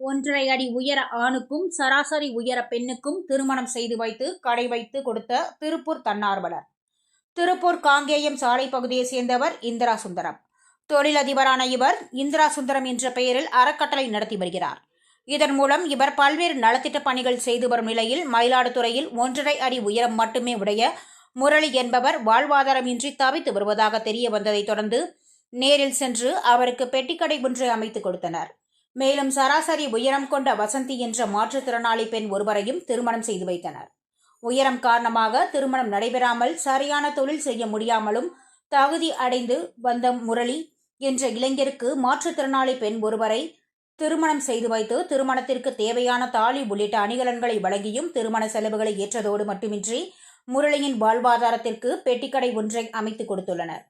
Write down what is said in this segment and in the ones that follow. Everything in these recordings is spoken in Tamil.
ஒன்றரை அடி உயர ஆணுக்கும் சராசரி உயர பெண்ணுக்கும் திருமணம் செய்து வைத்து கடை வைத்து கொடுத்த திருப்பூர் தன்னார்வலர். திருப்பூர் காங்கேயம் சாலை பகுதியை சேர்ந்தவர் இந்திரா சுந்தரம் தொழிலதிபரான இவர் இந்திரா சுந்தரம் என்ற பெயரில் அறக்கட்டளை நடத்தி வருகிறார். இதன் மூலம் இவர் பல்வேறு நலத்திட்ட பணிகள் செய்து வரும் நிலையில் மயிலாடுதுறையில் ஒன்றரை அடி உயரம் மட்டுமே உடைய முரளி என்பவர் வாழ்வாதாரமின்றி தவித்து வருவதாக தெரிய வந்ததைத் தொடர்ந்து நேரில் சென்று அவருக்கு பெட்டிக்கடை ஒன்றை அமைத்துக் கொடுத்தனர். மேலும் சராசரி உயரம் கொண்ட வசந்தி என்ற மாற்றுத்திறனாளி பெண் ஒருவரையும் திருமணம் செய்து வைத்தனர். உயரம் காரணமாக திருமணம் நடைபெறாமல் சரியான தொழில் செய்ய முடியாமலும் தகுதி அடைந்து வந்த முரளி என்ற இளைஞருக்கு மாற்றுத்திறனாளி பெண் ஒருவரை திருமணம் செய்து வைத்து திருமணத்திற்கு தேவையான தாலி உள்ளிட்ட அணிகலன்களை வழங்கியும் திருமண செலவுகளை ஏற்றதோடு மட்டுமின்றி முரளியின் வாழ்வாதாரத்திற்கு பெட்டிக்கடை ஒன்றை அமைத்துக் கொடுத்துள்ளனர்.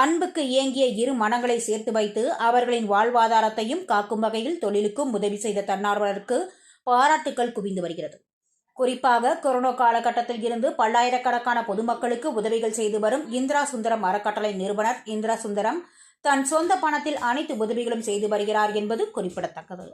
அன்புக்கு இயங்கிய இரு மனங்களை சேர்த்து வைத்து அவர்களின் வாழ்வாதாரத்தையும் காக்கும் வகையில் தொழிலுக்கும் உதவி செய்த தன்னார்வலருக்கு பாராட்டுக்கள் குவிந்து வருகிறது. குறிப்பாக கொரோனா காலகட்டத்தில் இருந்து பல்லாயிரக்கணக்கான பொதுமக்களுக்கு உதவிகள் செய்து வரும் இந்திரா சுந்தரம் அறக்கட்டளை நிறுவனர் இந்திரா சுந்தரம் தன் சொந்த பணத்தில் அனைத்து உதவிகளும் செய்து வருகிறார் என்பது குறிப்பிடத்தக்கது.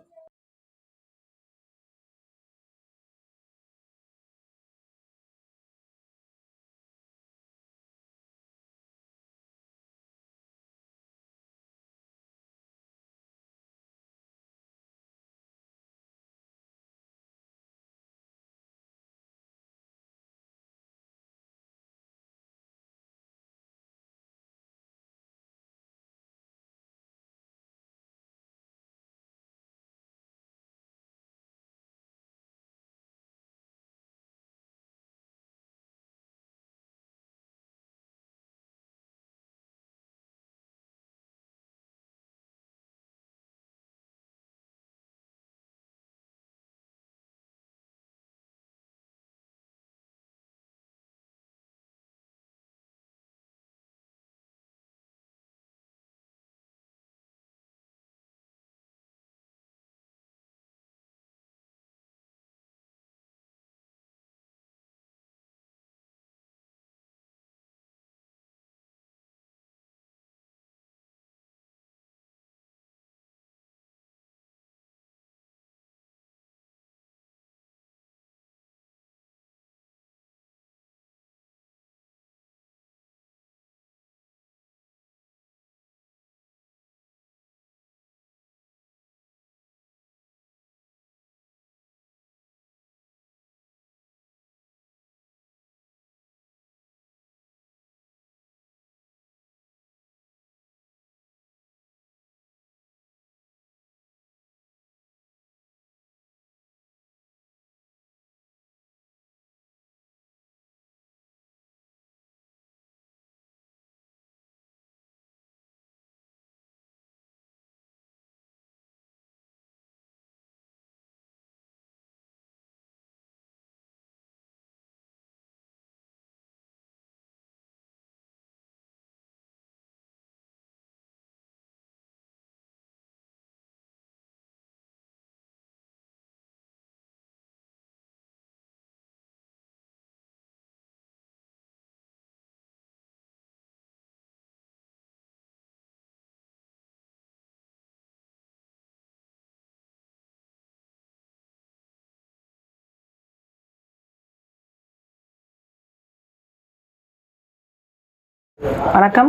வணக்கம்.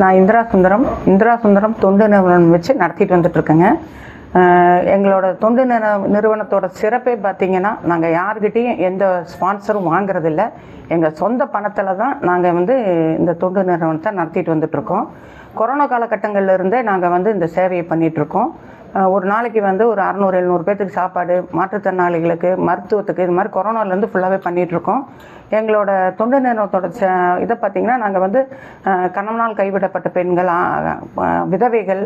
நான் இந்திரா சுந்தரம். இந்திரா சுந்தரம் தொண்டு நிறுவனம் வச்சு நடத்திட்டு வந்துட்டுருக்கேங்க. எங்களோட தொண்டு நிற நிறுவனத்தோட சிறப்பே பார்த்தீங்கன்னா நாங்கள் யார்கிட்டேயும் எந்த ஸ்பான்சரும் வாங்குறதில்ல. எங்கள் சொந்த பணத்தில் தான் நாங்கள் வந்து இந்த தொண்டு நிறுவனத்தை நடத்திட்டு வந்துட்ருக்கோம் கொரோனா காலகட்டங்களில் இருந்தே நாங்கள் வந்து இந்த சேவையை பண்ணிகிட்ருக்கோம் ஒரு நாளைக்கு வந்து ஒரு அறநூறு எழுநூறு பேர்த்துக்கு சாப்பாடு மாற்றுத்திறனாளிகளுக்கு மருத்துவத்துக்கு இது மாதிரி கொரோனாலேருந்து ஃபுல்லாகவே பண்ணிகிட்ருக்கோம் எங்களோட தொண்டு நிறுவனத்தோட ச இதை பார்த்திங்கன்னா நாங்கள் வந்து கணவனால் கைவிடப்பட்ட பெண்கள் விதவைகள்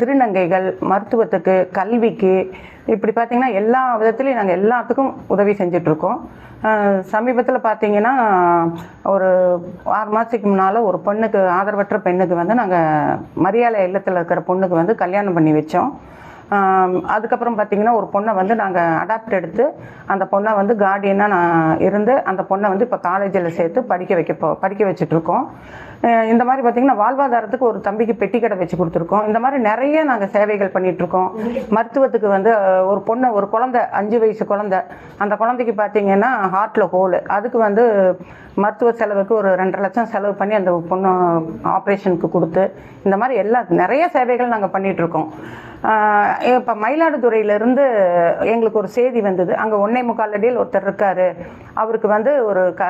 திருநங்கைகள் மருத்துவத்துக்கு கல்விக்கு இப்படி பார்த்திங்கன்னா எல்லா விதத்துலையும் நாங்கள் எல்லாத்துக்கும் உதவி செஞ்சிட்ருக்கோம். சமீபத்தில் பார்த்தீங்கன்னா ஒரு ஆறு மாதத்துக்கு முன்னால் ஒரு பொண்ணுக்கு ஆதரவற்ற பெண்ணுக்கு வந்து நாங்கள் மரியாதை இல்லத்தில் இருக்கிற பொண்ணுக்கு வந்து கல்யாணம் பண்ணி வச்சோம். அதுக்கப்புறம் பார்த்தீங்கன்னா ஒரு பொண்ணை வந்து நாங்கள் அடாப்ட் எடுத்து அந்த பொண்ணை வந்து கார்டியனாக நான் இருந்து அந்த பொண்ணை வந்து இப்போ காலேஜில் சேர்த்து படிக்க வைக்க போ படிக்க வச்சுட்ருக்கோம் இந்த மாதிரி பார்த்தீங்கன்னா வாழ்வாதாரத்துக்கு ஒரு தம்பிக்கு பெட்டி கடை வச்சு கொடுத்துருக்கோம். இந்த மாதிரி நிறைய நாங்கள் சேவைகள் பண்ணிகிட்ருக்கோம் மருத்துவத்துக்கு வந்து ஒரு பொண்ணை ஒரு குழந்தை அஞ்சு வயசு குழந்தை அந்த குழந்தைக்கு பார்த்தீங்கன்னா ஹார்ட்டில் ஹோல் அதுக்கு வந்து மருத்துவ செலவுக்கு ஒரு ரெண்டரை லட்சம் செலவு பண்ணி அந்த பொண்ணு ஆப்ரேஷனுக்கு கொடுத்து இந்த மாதிரி எல்லா நிறைய சேவைகள் நாங்கள் பண்ணிகிட்ருக்கோம் இப்போ மயிலாடுதுறையிலேருந்து எங்களுக்கு ஒரு செய்தி வந்தது. அங்கே ஒன்னே முக்கால் அடியில் ஒருத்தர் இருக்கார். அவருக்கு வந்து ஒரு க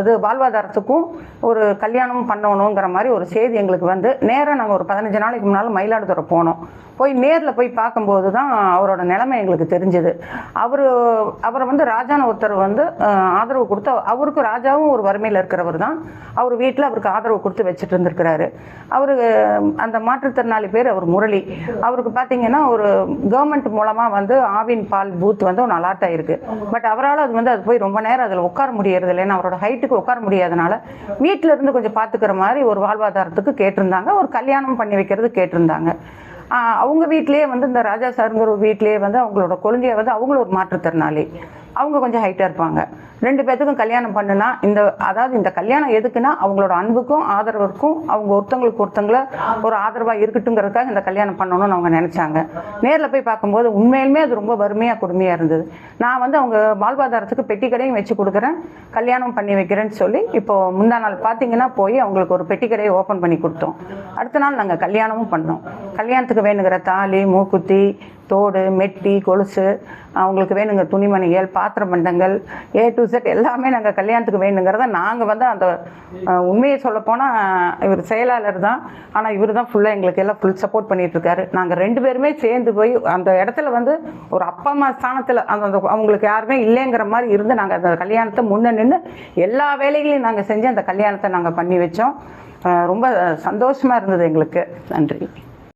இது வாழ்வாதாரத்துக்கும் ஒரு கல்யாணம் பண்ணணுங்கிற மாதிரி ஒரு செய்தி எங்களுக்கு வந்து நேராக நாங்கள் ஒரு பதினஞ்சு நாளைக்கு முன்னால் மயிலாடுதுறை போனோம். போய் நேரில் போய் பார்க்கும்போது தான் அவரோட நிலைமை எங்களுக்கு தெரிஞ்சது. அவர் அவரை வந்து ராஜான ஒருத்தர் வந்து ஆதரவு கொடுத்து அவருக்கும் ராஜாவும் ஒரு வறுமையில் இருக்கிறவர் தான். அவர் வீட்டில் அவருக்கு ஆதரவு கொடுத்து வச்சுட்டு இருந்திருக்கிறாரு. அவர் அந்த மாற்றுத்திறனாளி பேர் அவர் முரளி. அவருக்கு பார்த்தீங்கன்னா ஒரு கவர்மெண்ட் மூலமாக வந்து ஆவின் பால் பூத் வந்து ஒன்று அலாட் ஆயிருக்கு. பட் அவரால் அது வந்து அது போய் ரொம்ப நேரம் அதில் உட்கார முடியறது இல்லை. ஏன்னா அவரோட ஹைட்டுக்கு உட்கார முடியாதனால வீட்டில் இருந்து கொஞ்சம் பார்த்துக்கிற மாதிரி ஒரு வாழ்வாதாரத்துக்கு கேட்டிருந்தாங்க. ஒரு கல்யாணம் பண்ணி வைக்கிறது கேட்டிருந்தாங்க. அவங்க வீட்லேயே வந்து இந்த ராஜா சாருங்கிற வீட்லேயே வந்து அவங்களோட குழந்தைய வந்து அவங்களும் ஒரு மாற்றுத்திறனாளி. அவங்க கொஞ்சம் ஹைட்டாக இருப்பாங்க. ரெண்டு பேர்த்துக்கும் கல்யாணம் பண்ணுனா இந்த அதாவது இந்த கல்யாணம் எதுக்குன்னா அவங்களோட அன்புக்கும் ஆதரவுக்கும் அவங்க ஒருத்தங்களுக்கு ஒருத்தங்கள ஒரு ஆதரவாக இருக்கட்டுங்கிறதுக்காக இந்த கல்யாணம் பண்ணணும்னு அவங்க நினச்சாங்க. நேரில் போய் பார்க்கும்போது உண்மையிலுமே அது ரொம்ப வறுமையாக கொடுமையாக இருந்தது. நான் வந்து அவங்க வாழ்வாதாரத்துக்கு பெட்டி கடையும் வச்சு கொடுக்குறேன். கல்யாணம் பண்ணி வைக்கிறேன்னு சொல்லி இப்போ முந்தா நாள் பார்த்தீங்கன்னா போய் அவங்களுக்கு ஒரு பெட்டி கடையை ஓப்பன் பண்ணி கொடுத்தோம். அடுத்த நாள் நாங்கள் கல்யாணமும் பண்ணோம். கல்யாணத்துக்கு வேணுங்கிற தாலி மூக்குத்தி தோடு மெட்டி கொலுசு அவங்களுக்கு வேணுங்க துணிமணிகள் பாத்திர பண்டங்கள் ஏ டு செட் எல்லாமே நாங்கள் கல்யாணத்துக்கு வேணுங்கிறத நாங்கள் வந்து அந்த உண்மையை சொல்லப்போனால் இவர் செயலாளர் தான். ஆனால் இவர் தான் ஃபுல்லாக எங்களுக்கு எல்லாம் ஃபுல் சப்போர்ட் பண்ணிகிட்ருக்காரு நாங்கள் ரெண்டு பேருமே சேர்ந்து போய் அந்த இடத்துல வந்து ஒரு அப்பா அம்மா ஸ்தானத்தில் அந்த அந்த அவங்களுக்கு யாருமே இல்லைங்கிற மாதிரி இருந்து நாங்கள் அந்த கல்யாணத்தை முன்ன நின்று எல்லா வேலைகளையும் நாங்கள் செஞ்சு அந்த கல்யாணத்தை நாங்கள் பண்ணி வச்சோம். ரொம்ப சந்தோஷமாக இருந்தது எங்களுக்கு. நன்றி.